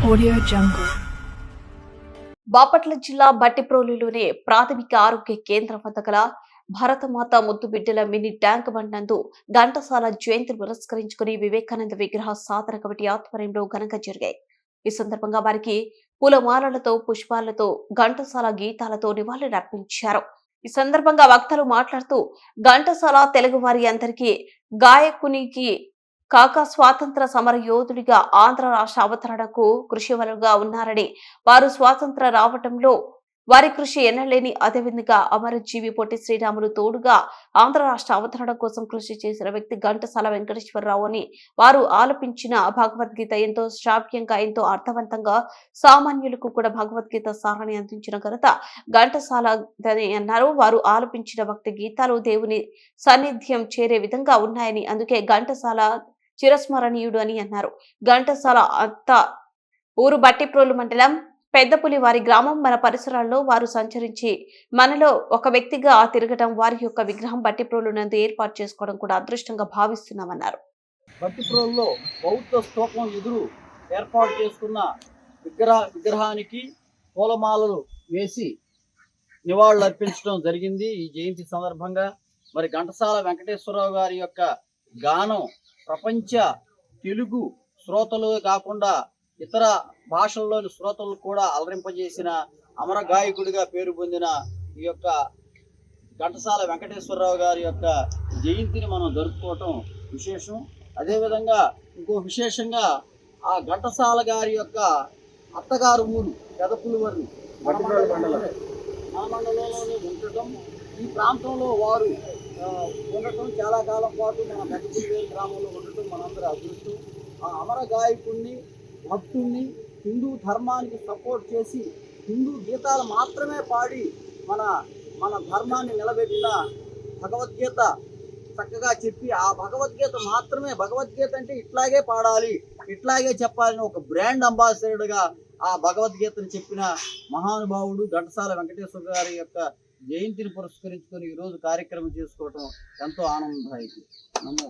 Audio Jungle. Bapatla జిల్లా బట్టిప్రోలులోని ప్రాథమిక ఆరోగ్య కేంద్రం వద్ద గల భరతమాత ముద్దు బిడ్డల మినీ ట్యాంక్ బండ్ నందు ఘంటసాల జయంతిని పురస్కరించుకుని వివేకానంద విగ్రహ సాధన కమిటీ ఆధ్వర్యంలో ఘనంగా జరిగాయి ఈ సందర్భంగా వారికి పూలమాలలతో పుష్పాలతో ఘంటసాల గీతాలతో నివాళులర్పించారు ఈ సందర్భంగా వక్తలు మాట్లాడుతూ ఘంటసాల తెలుగువారి అందరికీ గాయకునికి కాక స్వాతంత్ర సమర యోధుడిగా ఆంధ్ర రాష్ట్ర అవతరణకు కృషి వలుగా ఉన్నారని వారు స్వాతంత్ర రావటంలో వారి కృషి ఎన్నలేని అదేవిధంగా అమరజీవి పొట్టి శ్రీరాములు తోడుగా ఆంధ్ర రాష్ట్ర అవతరణ కోసం కృషి చేసిన వ్యక్తి ఘంటసాల వెంకటేశ్వరరావు అని వారు ఆలపించిన భగవద్గీత ఎంతో శ్రావ్యంగా ఎంతో అర్థవంతంగా సామాన్యులకు కూడా భగవద్గీత సారాన్ని అందించిన ఘనత ఘంటసాల అన్నారు. వారు ఆలపించిన భక్తి గీతాలు దేవుని సాన్నిధ్యం చేరే విధంగా ఉన్నాయని అందుకే ఘంటసాల చిరస్మరణీయుడు అని అన్నారు. ఘంటసాల అత్త ఊరు బట్టిప్రోలు మండలం పెద్దపులి వారి గ్రామం మన పరిసరాల్లో వారు సంచరించి మనలో ఒక వ్యక్తిగా తిరగటం వారి యొక్క విగ్రహం బట్టిప్రోలు నందు ఏర్పాటు చేసుకోవడం కూడా అదృష్టంగా భావిస్తున్నామన్నారు. బట్టిప్రోల్లో బౌద్ధ స్తూపం ఎదురు ఏర్పాటు చేసుకున్న విగ్రహ విగ్రహానికి పూలమాలలు వేసి నివాళులు అర్పించడం జరిగింది. ఈ జయంతి సందర్భంగా మరి ఘంటసాల వెంకటేశ్వరరావు గారి యొక్క గానం ప్రపంచ తెలుగు శ్రోతలు కాకుండా ఇతర భాషల్లోని శ్రోతలు కూడా అలరింపజేసిన అమర గాయకుడిగా పేరు పొందిన ఈ యొక్క ఘంటసాల వెంకటేశ్వరరావు గారి యొక్క జయంతిని మనం జరుపుకోవటం విశేషం. అదేవిధంగా ఇంకో విశేషంగా ఆ ఘంటసాల గారి యొక్క అత్తగారు ఊరు పెదపులివరి మన మండలంలోనే ఉండటం. ఈ ప్రాంతంలో వారు ఉండటం చాలా కాలం పాటు మన పెద్దపులివేరు గ్రామంలో ఉండటం మనందరూ అదృష్టం. ఆ అమర గాయకుడిని భక్తుణ్ణి హిందూ ధర్మానికి సపోర్ట్ చేసి హిందూ గీతాలు మాత్రమే పాడి మన మన ధర్మాన్ని నిలబెట్టిన భగవద్గీత చక్కగా చెప్పి ఆ భగవద్గీత మాత్రమే భగవద్గీత అంటే ఇట్లాగే పాడాలి ఇట్లాగే చెప్పాలని ఒక బ్రాండ్ అంబాసిడర్గా ఆ భగవద్గీతను చెప్పిన మహానుభావుడు ఘంటసాల వెంకటేశ్వర గారి యొక్క జయంతిని పురస్కరించుకొని ఈరోజు కార్యక్రమం చేసుకోవటం ఎంతో ఆనందదాయకం. నమో